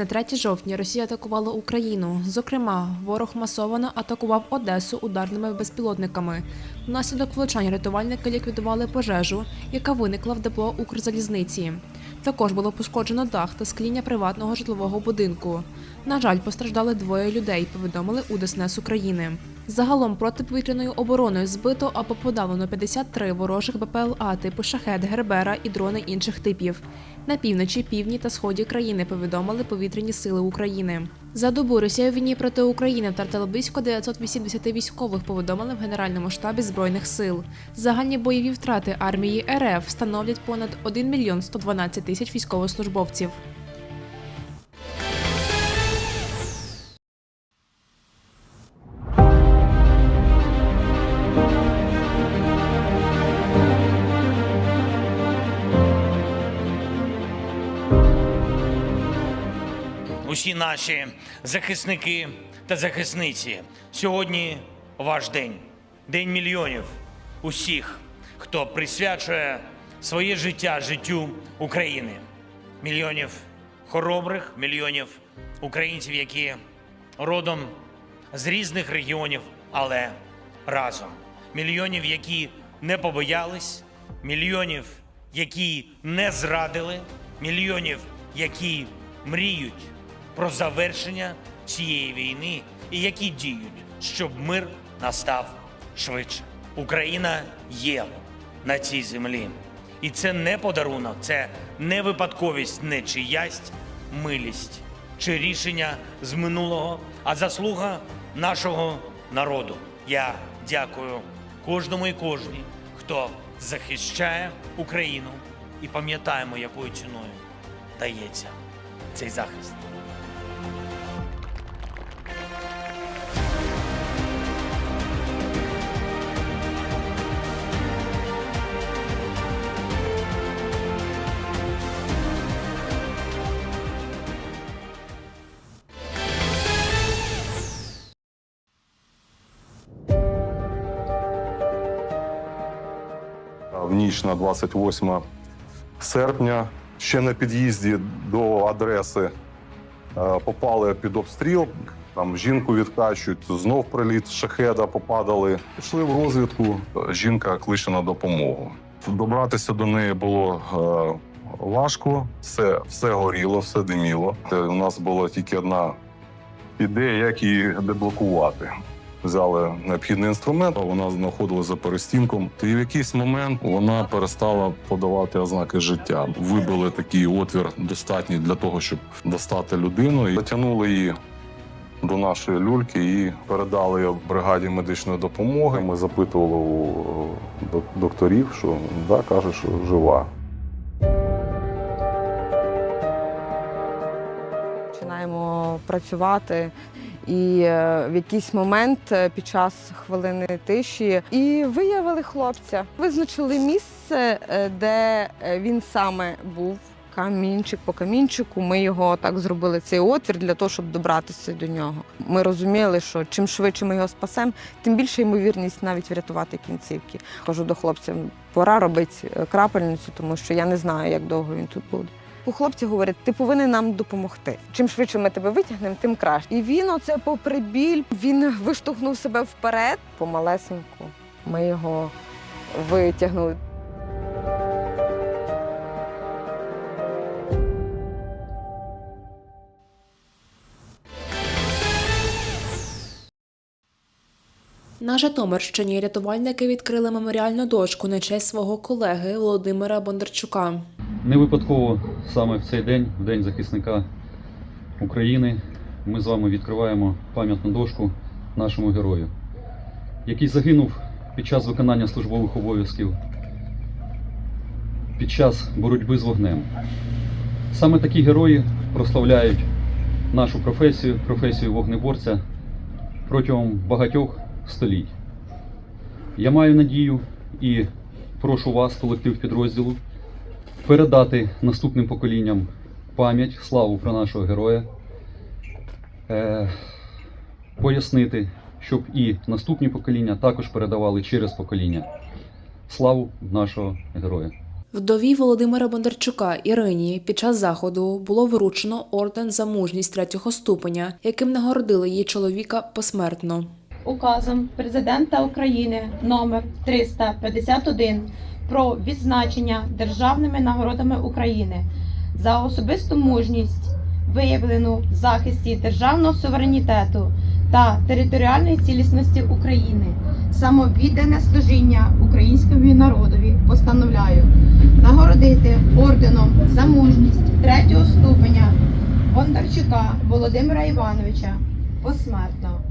на 3 жовтня Росія атакувала Україну. Зокрема, ворог масовано атакував Одесу ударними безпілотниками. Внаслідок влучань рятувальники ліквідували пожежу, яка виникла в депо Укрзалізниці. Також було пошкоджено дах та скління приватного житлового будинку. На жаль, постраждали двоє людей, повідомили у ДСНС України. Загалом протиповітряною обороною збито або подавлено 53 ворожих БПЛА типу шахет, гербера і дрони інших типів. На півночі, півдні та сході країни повідомили повітряні сили України. За добу Росія війні проти України втратила близько 980 військових, повідомили в Генеральному штабі збройних сил. Загальні бойові втрати армії РФ становлять понад 1 мільйон 112 тисяч військовослужбовців. Усі наші захисники та захисниці. Сьогодні ваш день, день мільйонів усіх, хто присвячує своє життя життю України. Мільйонів хоробрих, мільйонів українців, які родом з різних регіонів, але разом. Мільйонів, які не побоялись, мільйонів, які не зрадили, мільйонів, які мріють про завершення цієї війни і які діють, щоб мир настав швидше. Україна є на цій землі. І це не подарунок, це не випадковість, не чиясь милість чи рішення з минулого, а заслуга нашого народу. Я дякую кожному і кожній, хто захищає Україну, і пам'ятаємо, якою ціною дається цей захист. В ніч на 28 серпня. Ще на під'їзді до адреси е, попали під обстріл. Там жінку відкачують, знов приліт шахеда попадали. Пішли в розвідку. Жінка кличе на допомогу. Добратися до неї було е, важко, все, все горіло, все диміло. Е, У нас була тільки одна ідея, як її деблокувати. Взяли необхідний інструмент, вона знаходилася за перестінком. І в якийсь момент вона перестала подавати ознаки життя. Вибили такий отвір достатній для того, щоб достати людину. І затягнули її до нашої люльки і передали в бригаді медичної допомоги. Ми запитували у е, докторів, що да, каже, що жива. Працювати. І е, в якийсь момент е, під час хвилини тиші і виявили хлопця. Визначили місце, е, де він саме був. Камінчик по камінчику. Ми його так зробили цей отвір для того, щоб добратися до нього. Ми розуміли, що чим швидше ми його спасемо, тим більша ймовірність навіть врятувати кінцівки. Кажу до хлопця, пора робити крапельницю, тому що я не знаю, як довго він тут буде. У хлопці говорять, ти повинен нам допомогти. Чим швидше ми тебе витягнемо, тим краще. І він, оце попри біль, він виштовхнув себе вперед помалесеньку. Ми його витягнули. На Житомирщині рятувальники відкрили меморіальну дошку на честь свого колеги Володимира Бондарчука. Не випадково саме в цей день, в День захисника України, ми з вами відкриваємо пам'ятну дошку нашому герою, який загинув під час виконання службових обов'язків, під час боротьби з вогнем. Саме такі герої прославляють нашу професію, професію вогнеборця протягом багатьох століть. Я маю надію і прошу вас, колектив підрозділу, передати наступним поколінням пам'ять, славу про нашого героя, е, пояснити, щоб і наступні покоління також передавали через покоління славу нашого героя. Вдові Володимира Бондарчука Ірині під час заходу було вручено орден за мужність третього ступеня, яким нагородили її чоловіка посмертно. указом президента України номер 351 про відзначення державними нагородами України за особисту мужність, виявлену в захисті державного суверенітету та територіальної цілісності України, самовіддане служіння українському народові постановляю нагородити орденом за мужність третього ступеня Бондарчука Володимира Івановича посмертно.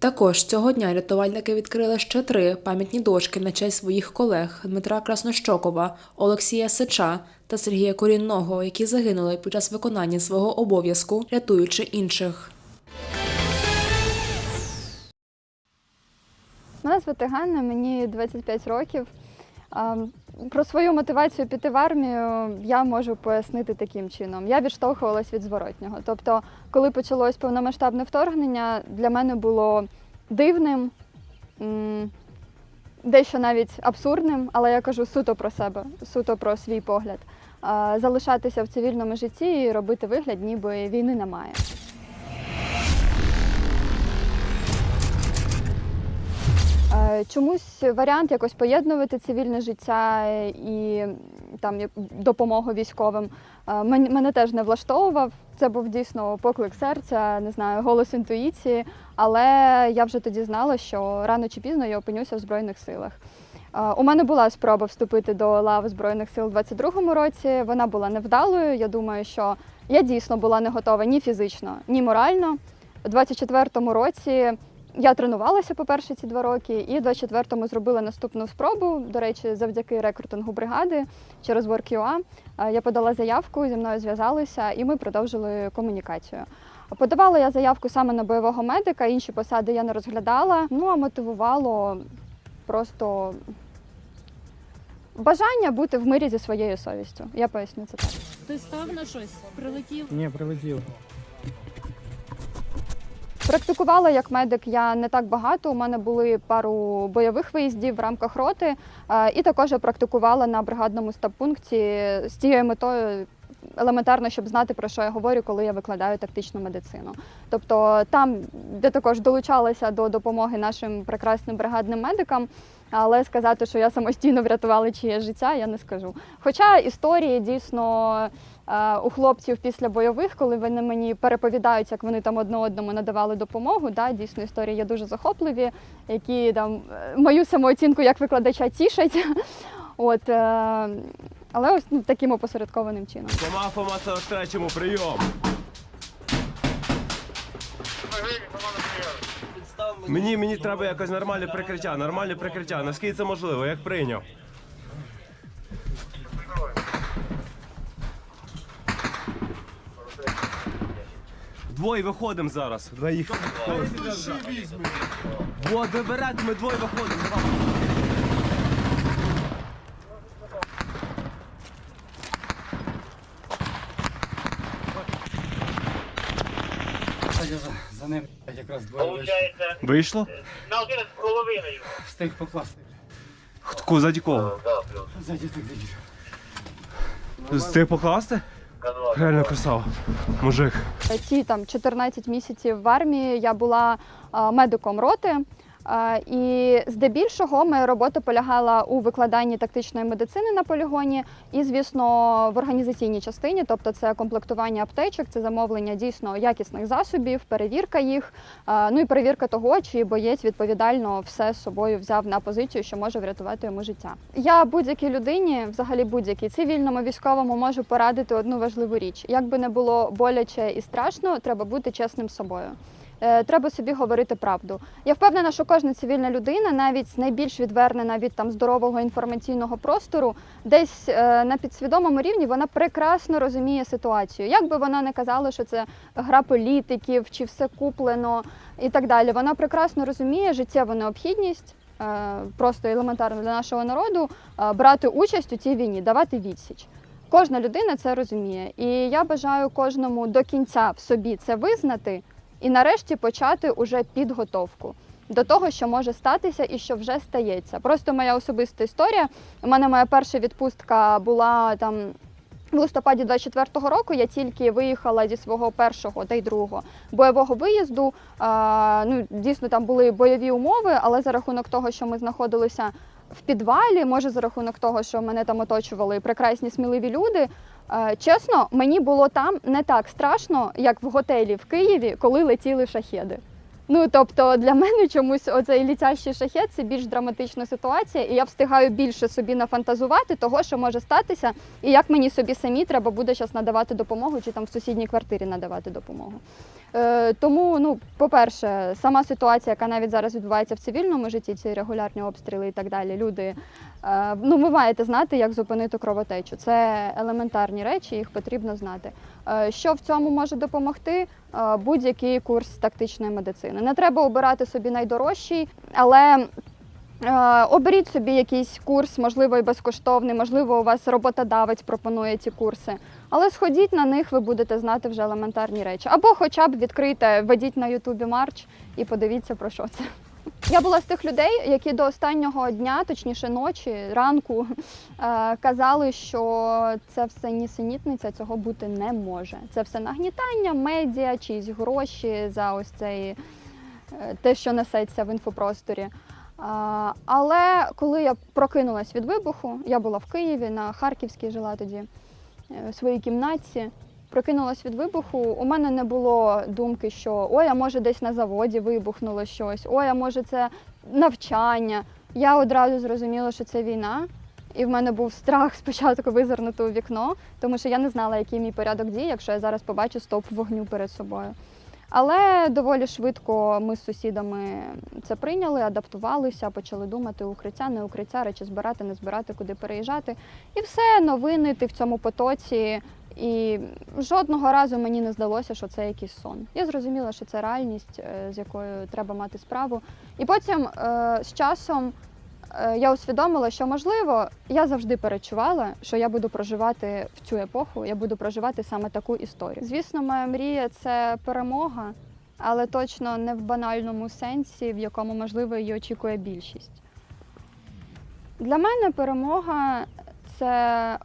Також цього дня рятувальники відкрили ще три пам'ятні дошки на честь своїх колег Дмитра Краснощокова, Олексія Сича та Сергія Корінного, які загинули під час виконання свого обов'язку, рятуючи інших. Мене звати Ганна, мені 25 років. Про свою мотивацію піти в армію я можу пояснити таким чином. Я відштовхувалась від зворотнього. Тобто, коли почалось повномасштабне вторгнення, для мене було дивним, дещо навіть абсурдним, але я кажу суто про себе, суто про свій погляд. Залишатися в цивільному житті і робити вигляд, ніби війни немає. Чомусь варіант якось поєднувати цивільне життя і там допомогу військовим е, мене теж не влаштовував. Це був дійсно поклик серця, не знаю, голос інтуїції. Але я вже тоді знала, що рано чи пізно я опинюся в Збройних силах. Е, У мене була спроба вступити до лав Збройних сил у 22-му році. Вона була невдалою. Я думаю, що я дійсно була не готова ні фізично, ні морально. У 24-му році я тренувалася, по-перше, ці два роки, і в 24-му зробила наступну спробу. До речі, завдяки рекрутингу бригади через WorkUA. Е, Я подала заявку, зі мною зв'язалися, і ми продовжили комунікацію. Подавала я заявку саме на бойового медика, інші посади я не розглядала. Ну а мотивувало просто бажання бути в мирі зі своєю совістю. Я поясню це так. Ти став на щось? Прилетів? Ні, прилетів. Практикувала як медик я не так багато. У мене були пару бойових виїздів в рамках роти, е, і також я практикувала на бригадному стаб-пункті з тією метою. Елементарно, щоб знати про що я говорю, коли я викладаю тактичну медицину. Тобто там, де також долучалася до допомоги нашим прекрасним бригадним медикам, але сказати, що я самостійно врятувала чиє життя, я не скажу. Хоча історії дійсно у хлопців після бойових, коли вони мені переповідають, як вони там одне одному надавали допомогу, да, дійсно історії є дуже захопливі, які там е, мою самооцінку як викладача тішать. От, е, але ось ну, таким опосередкованим чином. Комах по 43 прийом. Мені, мені треба якось нормальне прикриття, нормальне прикриття. Наскільки це можливо, як прийняв. Двоє виходимо зараз. Двоїх. Вот, ви берете, ми двоє виходимо. За ним якраз двоє вийшло. Вийшло? На один з половиною. Встиг покласти. Хто ззаді кого? Зайді так дивіться. Встиг покласти? Реально красава. Мужик. Ці там 14 місяців в армії я була медиком роти. І здебільшого моя робота полягала у викладанні тактичної медицини на полігоні і, звісно, в організаційній частині, тобто це комплектування аптечок, це замовлення дійсно якісних засобів, перевірка їх, ну і перевірка того, чи боєць відповідально все з собою взяв на позицію, що може врятувати йому життя. Я будь-якій людині, взагалі будь-якій цивільному військовому, можу порадити одну важливу річ: як би не було боляче і страшно, треба бути чесним з собою. Е, Треба собі говорити правду. Я впевнена, що кожна цивільна людина, навіть найбільш відвернена від там здорового інформаційного простору, десь е, на підсвідомому рівні вона прекрасно розуміє ситуацію. Як би вона не казала, що це гра політиків чи все куплено і так далі. Вона прекрасно розуміє життєву необхідність. е, Просто елементарно для нашого народу брати участь у цій війні, давати відсіч. Кожна людина це розуміє, і я бажаю кожному до кінця в собі це визнати і нарешті почати уже підготовку. до того, що може статися і що вже стається. Просто моя особиста історія. У мене моя перша відпустка була там. В листопаді 24-го року я тільки виїхала зі свого першого та й другого бойового виїзду. А, ну, дійсно, там були бойові умови, але за рахунок того, що ми знаходилися в підвалі, може за рахунок того, що мене там оточували прекрасні сміливі люди. Е, Чесно, мені було там не так страшно, як в готелі в Києві, коли летіли шахеди. Ну тобто для мене чомусь оцей літящий шахет це більш драматична ситуація, і я встигаю більше собі нафантазувати того, що може статися, і як мені собі самі треба буде зараз надавати допомогу, чи там в сусідній квартирі надавати допомогу. Е, тому, ну, по-перше, сама ситуація, яка навіть зараз відбувається в цивільному житті, ці регулярні обстріли і так далі. Люди, е, ну, ви маєте знати, як зупинити кровотечу. Це елементарні речі, їх потрібно знати. Е, що в цьому може допомогти? Будь-який курс тактичної медицини. Не треба обирати собі найдорожчий, але Оберіть собі якийсь курс, можливо, і безкоштовний, можливо, у вас роботодавець пропонує ці курси. Але сходіть на них, ви будете знати вже елементарні речі. Або хоча б відкрийте, введіть на Ютубі Марч і подивіться про що це. Я була з тих людей, які до останнього дня, точніше ночі, ранку, е, казали, що це все нісенітниця, цього бути не може. Це все нагнітання, медіа, чиїсь гроші за ось цей е, те, що несеться в інфопросторі. Але коли я прокинулась від вибуху, я була в Києві на Харківській жила тоді е, в своїй кімнатці. Прокинулась від вибуху. У мене не було думки, що ой, а може десь на заводі вибухнуло щось, ой, а може це навчання. Я одразу зрозуміла, що це війна. І в мене був страх спочатку визирнути у вікно, тому що я не знала, який мій порядок дій, якщо я зараз побачу стоп вогню перед собою. Але доволі швидко ми з сусідами це прийняли, адаптувалися, почали думати укриття, не укриття, речі збирати, не збирати, куди переїжджати. І все, новини, ти в цьому потоці. І жодного разу мені не здалося, що це якийсь сон. Я зрозуміла, що це реальність, е, з якою треба мати справу. І потім е, з часом я усвідомила, що можливо, я завжди перечувала, що я буду проживати в цю епоху, я буду проживати саме таку історію. Звісно, моя мрія це перемога, але точно не в банальному сенсі, в якому можливо її очікує більшість. Для мене перемога це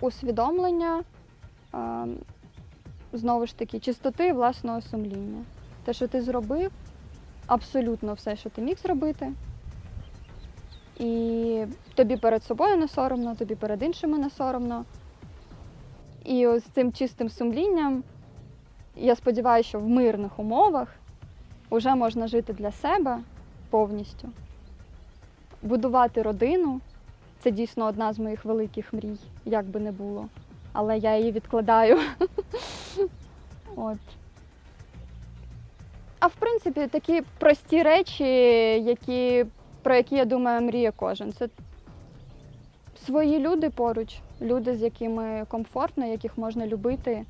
усвідомлення е, знову ж таки чистоти власного сумління. Те, що ти зробив, абсолютно все, що ти міг зробити. І тобі перед собою не соромно, тобі перед іншими не соромно. І ось цим чистим сумлінням, я сподіваюся, що в мирних умовах вже можна жити для себе повністю, будувати родину. Це дійсно одна з моїх великих мрій, як би не було. Але я її відкладаю. От. А в принципі, такі прості речі, які, про які, я думаю, мріє кожен. Це свої люди поруч, люди, з якими комфортно, яких можна любити,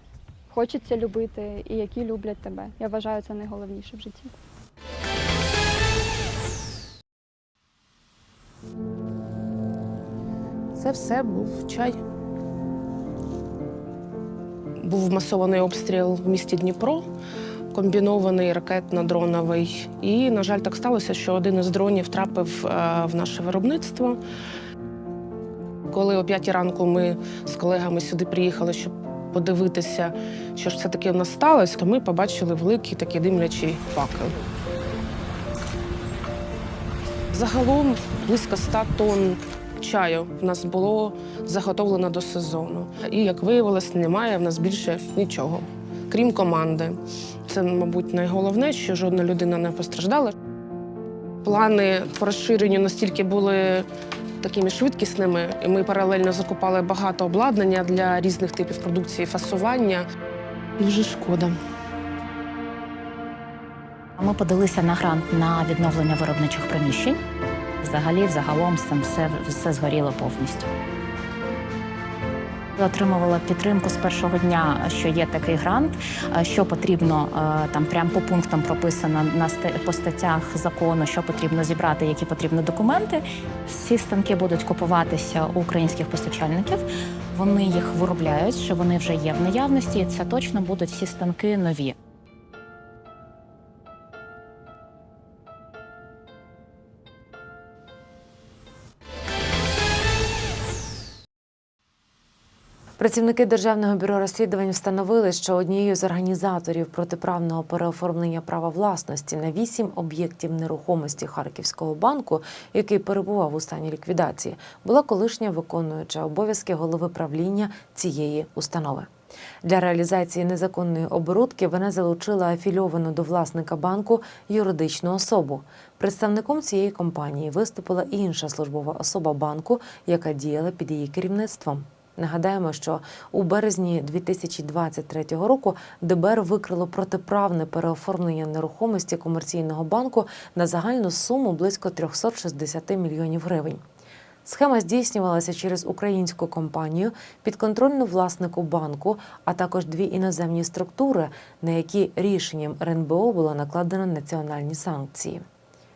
хочеться любити, і які люблять тебе. Я вважаю, це найголовніше в житті. Це все був чай. Був масований обстріл в місті Дніпро, комбінований ракетно-дроновий. І, на жаль, так сталося, що один із дронів трапив е, в наше виробництво. Коли о п'ятій ранку ми з колегами сюди приїхали, щоб подивитися, що ж все таки в нас сталося, то ми побачили великий такий димлячий факел. Загалом близько 100 тонн чаю в нас було заготовлено до сезону. І як виявилось, немає в нас більше нічого, крім команди. Це, мабуть, найголовне, що жодна людина не постраждала. Плани по розширенню настільки були такими швидкісними, і ми паралельно закупали багато обладнання для різних типів продукції, фасування. І вже шкода. Ми подалися на грант на відновлення виробничих приміщень. Взагалі, взагалом, там все, все згоріло повністю. Отримувала підтримку з першого дня, що є такий грант, що потрібно е, там прям по пунктам прописано на по статтях закону, що потрібно зібрати, які потрібні документи. Всі станки будуть купуватися у українських постачальників. Вони їх виробляють, що вони вже є в наявності. і Це точно будуть всі станки нові. Працівники Державного бюро розслідувань встановили, що однією з організаторів протиправного переоформлення права власності на вісім об'єктів нерухомості Харківського банку, який перебував у стані ліквідації, була колишня виконуюча обов'язки голови правління цієї установи. Для реалізації незаконної оборудки вона залучила афільовану до власника банку юридичну особу. Представником цієї компанії виступила і інша службова особа банку, яка діяла під її керівництвом. Нагадаємо, що у березні 2023 року ДБР викрило протиправне переоформлення нерухомості комерційного банку на загальну суму близько 360 мільйонів гривень. Схема здійснювалася через українську компанію, підконтрольну власнику банку, а також дві іноземні структури, на які рішенням РНБО було накладено національні санкції.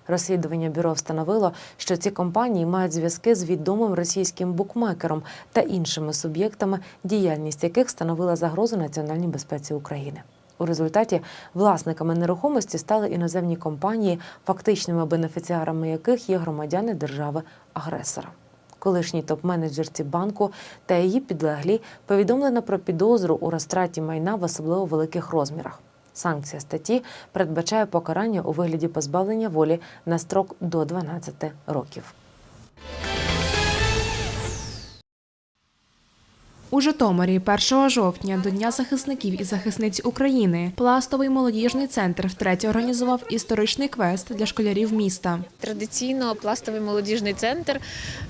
Розслідування бюро встановило, що ці компанії мають зв'язки з відомим російським букмекером та іншими суб'єктами, діяльність яких становила загрозу національній безпеці України. У результаті власниками нерухомості стали іноземні компанії, фактичними бенефіціарами яких є громадяни держави-агресора. Колишній топ-менеджерці банку та її підлеглі повідомлено про підозру у розтраті майна в особливо великих розмірах. Санкція статті передбачає покарання у вигляді позбавлення волі на строк до 12 років. У Житомирі 1 жовтня до Дня захисників і захисниць України пластовий молодіжний центр втретє організував історичний квест для школярів міста. Традиційно пластовий молодіжний центр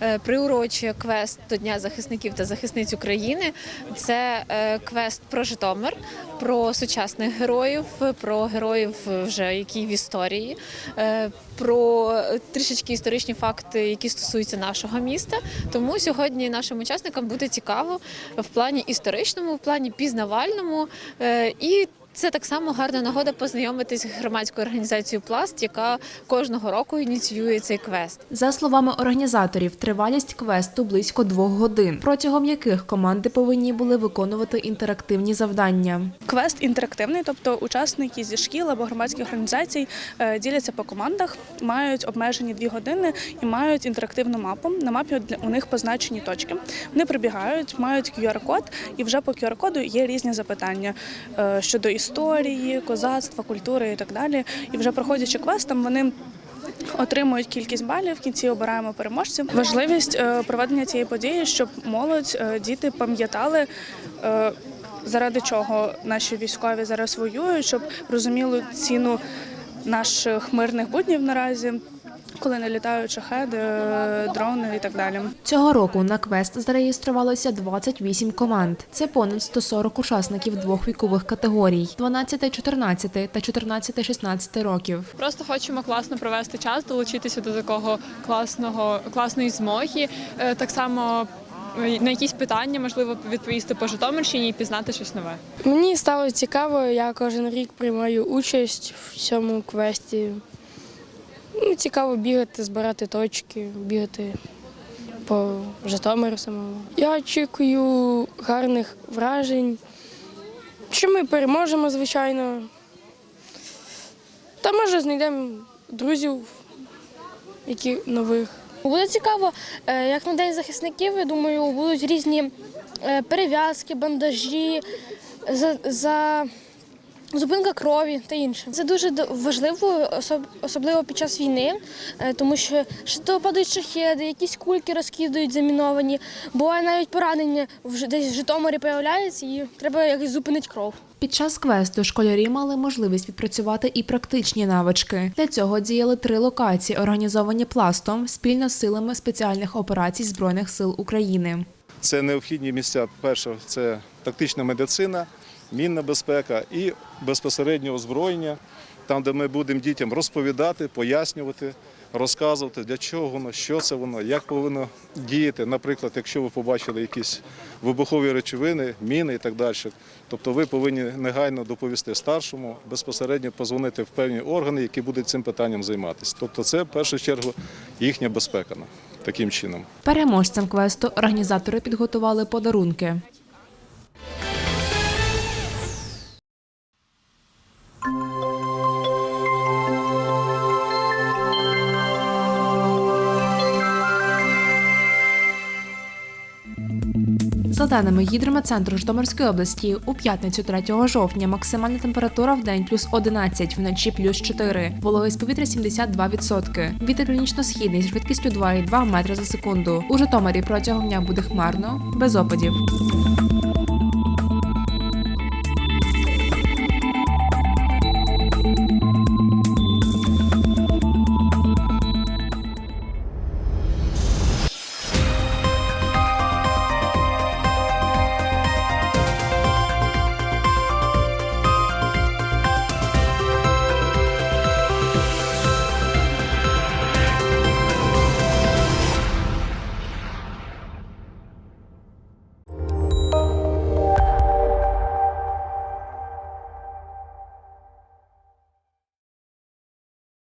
е, приурочує квест до Дня захисників та захисниць України. Це е, квест про Житомир, про сучасних героїв, про героїв вже які в історії, е, про трішечки історичні факти, які стосуються нашого міста. Тому сьогодні нашим учасникам буде цікаво в плані історичному, в плані пізнавальному е, і. Це так само гарна нагода познайомитись з громадською організацією Пласт, яка кожного року ініціює цей квест. За словами організаторів, тривалість квесту близько двох годин, протягом яких команди повинні були виконувати інтерактивні завдання. Квест інтерактивний, тобто учасники зі шкіл або громадських організацій е, діляться по командах, мають обмежені дві години і мають інтерактивну мапу. На мапі для- у них позначені точки. Вони прибігають, мають QR-код, і вже по QR-коду є різні запитання е, щодо історії, козацтва, культури і так далі. І вже проходячи квестом, вони отримують кількість балів. В кінці обираємо переможців. Важливість е, проведення цієї події, щоб молодь, е, діти пам'ятали. е, Заради чого наші військові зараз воюють, щоб розуміли ціну наших мирних буднів наразі, коли не літають шахеди, е, дрони і так далі. Цього року на квест зареєструвалося 28 команд. Це понад 140 учасників двох вікових категорій: 12-14 та 14-16 років. Просто хочемо класно провести час, долучитися до такого класного класної змоги. Е, Так само е, на якісь питання можливо відповісти по Житомирщині і пізнати щось нове. Мені стало цікаво, я кожен рік приймаю участь в цьому квесті. Ну, цікаво бігати, збирати точки, бігати по Житомиру самому. Я очікую гарних вражень. Що ми переможемо, звичайно. Та може знайдемо друзів, які нових. Буде цікаво, е, як на День захисників, я думаю, будуть різні е, перев'язки, бандажі, за, за зупинка крові та інше. Це дуже важливо, особ- особливо під час війни, е, тому що що падають шахеди, якісь кульки розкидають заміновані, буває навіть поранення десь в Житомирі появляється і треба якось зупинити кров. Під час квесту школярі мали можливість відпрацювати і практичні навички. Для цього діяли три локації, організовані пластом спільно з силами спеціальних операцій Збройних сил України. Це необхідні місця. Перше, це тактична медицина, мінна безпека і безпосередньо озброєння, там, де ми будемо дітям розповідати, пояснювати, розказувати, для чого воно, що це воно, як повинно діяти. Наприклад, якщо ви побачили якісь вибухові речовини, міни і так далі. Тобто ви повинні негайно доповісти старшому, безпосередньо позвонити в певні органи, які будуть цим питанням займатися. Тобто, це в першу чергу їхня безпека ну, таким чином. Переможцям квесту організатори підготували подарунки. За даними гідрометцентру Житомирської області, у п'ятницю 3 жовтня максимальна температура в день плюс 11, вночі плюс 4. Вологість повітря 72%. Вітер північно-східний з швидкістю 2,2 метри за секунду. У Житомирі протягом дня буде хмарно, без опадів.